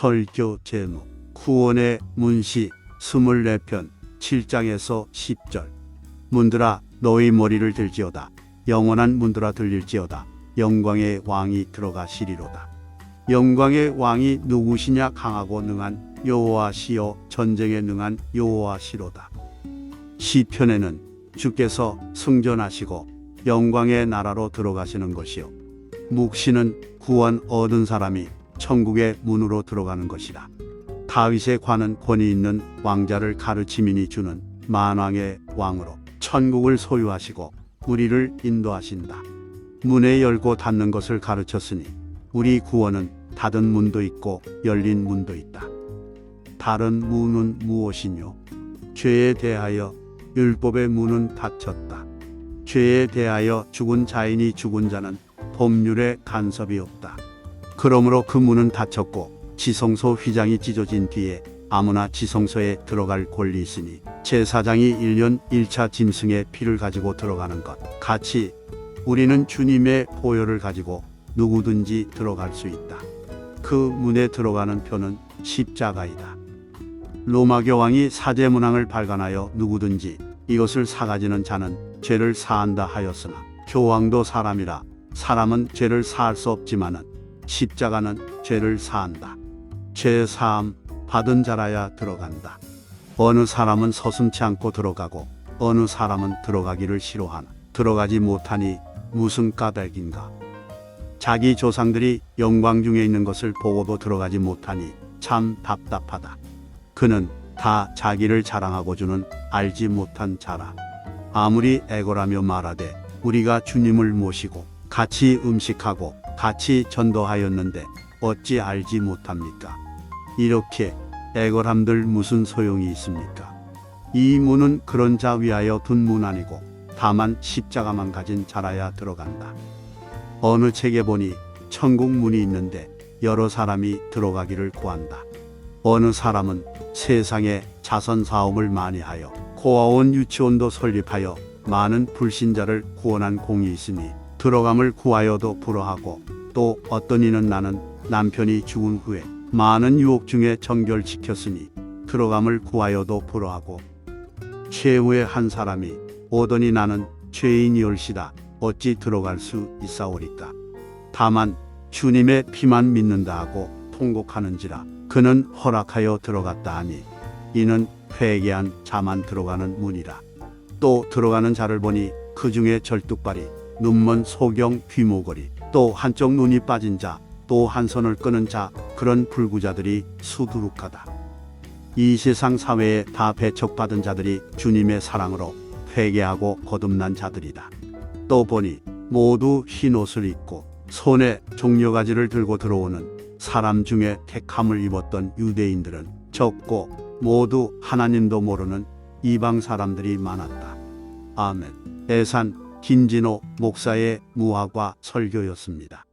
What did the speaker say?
설교 제목 구원의 문시 24편 7장에서 10절. 문들아 너희 머리를 들지어다. 영원한 문들아 들릴지어다. 영광의 왕이 들어가시리로다. 영광의 왕이 누구시냐 강하고 능한 여호와시요 전쟁에 능한 여호와시로다. 시편에는 주께서 승전하시고 영광의 나라로 들어가시는 것이요. 묵시는 구원 얻은 사람이 천국의 문으로 들어가는 것이라. 다윗의 관은 권위 있는 왕자를 가르치민이 주는 만왕의 왕으로 천국을 소유하시고 우리를 인도하신다. 문에 열고 닫는 것을 가르쳤으니 우리 구원은 닫은 문도 있고 열린 문도 있다. 다른 문은 무엇이뇨? 죄에 대하여 율법의 문은 닫혔다. 죄에 대하여 죽은 자인이 죽은 자는 법률의 간섭이 없다. 그러므로 그 문은 닫혔고 지성소 휘장이 찢어진 뒤에 아무나 지성소에 들어갈 권리 있으니 제사장이 1년 1차 짐승의 피를 가지고 들어가는 것 같이 우리는 주님의 보혈을 가지고 누구든지 들어갈 수 있다. 그 문에 들어가는 표는 십자가이다. 로마 교황이 사제 문항을 발간하여 누구든지 이것을 사가지는 자는 죄를 사한다 하였으나 교황도 사람이라 사람은 죄를 사할 수 없지만은 십자가는 죄를 사한다. 죄 사함 받은 자라야 들어간다. 어느 사람은 서슴치 않고 들어가고 어느 사람은 들어가기를 싫어하나 들어가지 못하니 무슨 까닭인가. 자기 조상들이 영광 중에 있는 것을 보고도 들어가지 못하니 참 답답하다. 그는 다 자기를 자랑하고 주는 알지 못한 자라. 아무리 애고라며 말하되 우리가 주님을 모시고 같이 음식하고 같이 전도하였는데 어찌 알지 못합니까? 이렇게 애걸함들 무슨 소용이 있습니까? 이 문은 그런 자 위하여 둔 문 아니고 다만 십자가만 가진 자라야 들어간다. 어느 책에 보니 천국 문이 있는데 여러 사람이 들어가기를 구한다. 어느 사람은 세상에 자선 사업을 많이 하여 고아원 유치원도 설립하여 많은 불신자를 구원한 공이 있으니 들어감을 구하여도 불허하고 또 어떤 이는 나는 남편이 죽은 후에 많은 유혹 중에 정결지켰으니 들어감을 구하여도 불허하고 최후의 한 사람이 오더니 나는 죄인이올시다. 어찌 들어갈 수 있사오리까? 다만 주님의 피만 믿는다 하고 통곡하는지라 그는 허락하여 들어갔다 하니 이는 회개한 자만 들어가는 문이라. 또 들어가는 자를 보니 그 중에 절뚝발이 눈먼 소경 귀모거리 또 한쪽 눈이 빠진 자 또 한 손을 끄는 자 그런 불구자들이 수두룩하다. 이 세상 사회에 다 배척받은 자들이 주님의 사랑으로 회개하고 거듭난 자들이다. 또 보니 모두 흰 옷을 입고 손에 종려가지를 들고 들어오는 사람 중에 택함을 입었던 유대인들은 적고 모두 하나님도 모르는 이방 사람들이 많았다. 아멘. 애산 김진호 목사의 무화과 설교였습니다.